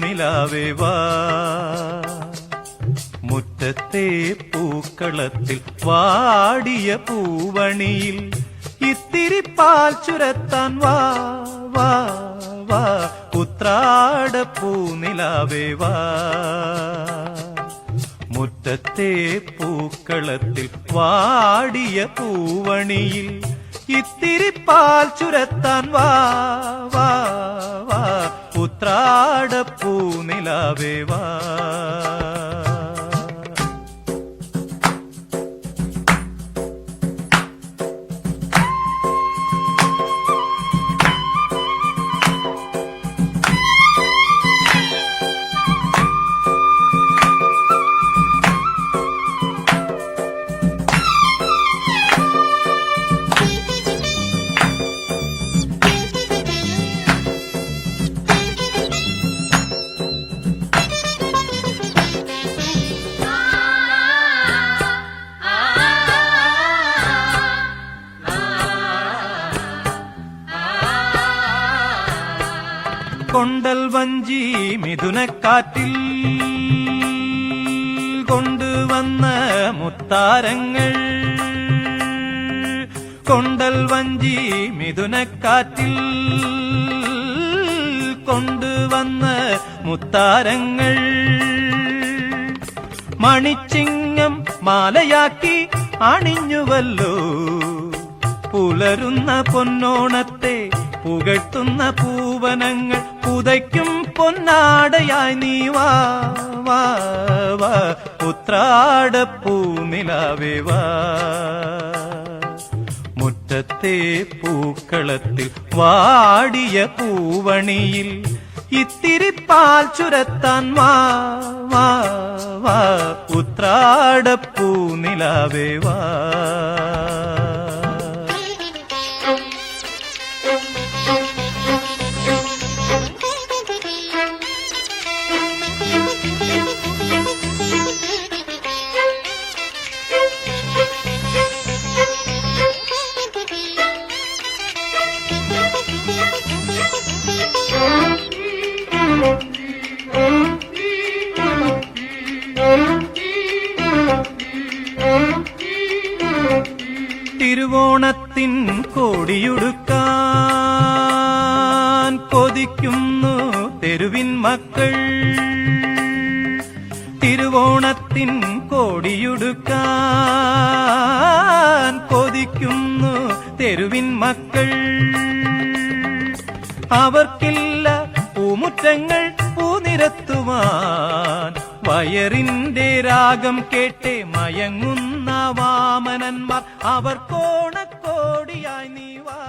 നിലാവേ വാ മുറ്റത്തെ പൂക്കളത്തിൽ വാടിയ പൂവണിയിൽ ഇത്തിരി പാൽ ചുരത്താൻ വാ വാ വാ ഉത്രാട പൂനിലാവേ വാ മുറ്റത്തെ പൂക്കളത്തിൽ വാടിയ പൂവണിയിൽ ഇത്തിരി പാൽ ചുരത്താൻ വാ വാ വാ ഉത്രാട പൂനിലാവേ കൊണ്ടൽ വഞ്ചി മിഥുനക്കാറ്റിൽ കൊണ്ടുവന്ന മുത്താരങ്ങൾ. കൊണ്ടൽ വഞ്ചി മിഥുനക്കാറ്റിൽ കൊണ്ടുവന്ന മുത്താരങ്ങൾ. മണിച്ചിങ്ങം മാലയാക്കി അണിഞ്ഞുവല്ലോ. പുലരുന്ന പൊന്നോണത്തെ പുകഴ്ത്തുന്ന പൂവനങ്ങൾ പുതയ്ക്കും പൊന്നാടയായി നീ വാ വാ വാ. ഉത്രാടപ്പൂനിലാവേ വാ. മുറ്റത്തെ പൂക്കളത്തിൽ വാടിയ പൂവണിയിൽ ഇത്തിരി പാൽ ചുരത്താൻ വാ വാ വാ. ഉത്രാടപ്പൂനിലാവേ വാ. തിരുവോണത്തിൻ കോടിയുടുക്കാൻ കൊതിക്കുന്നു തെരുവിൻ മക്കൾ. തിരുവോണത്തിൻ കോടിയുടുക്കാൻ കൊതിക്കുന്നു തെരുവിൻ മക്കൾ. അവർക്കില്ല പൂമുറ്റങ്ങൾ പൂനിരത്തുവാൻ. വയറിന്റെ രാഗം കേട്ടേ മയങ്ങുന്ന വാമനന്മാർ. അവർക്കോണ കോടിയായി നീ വാ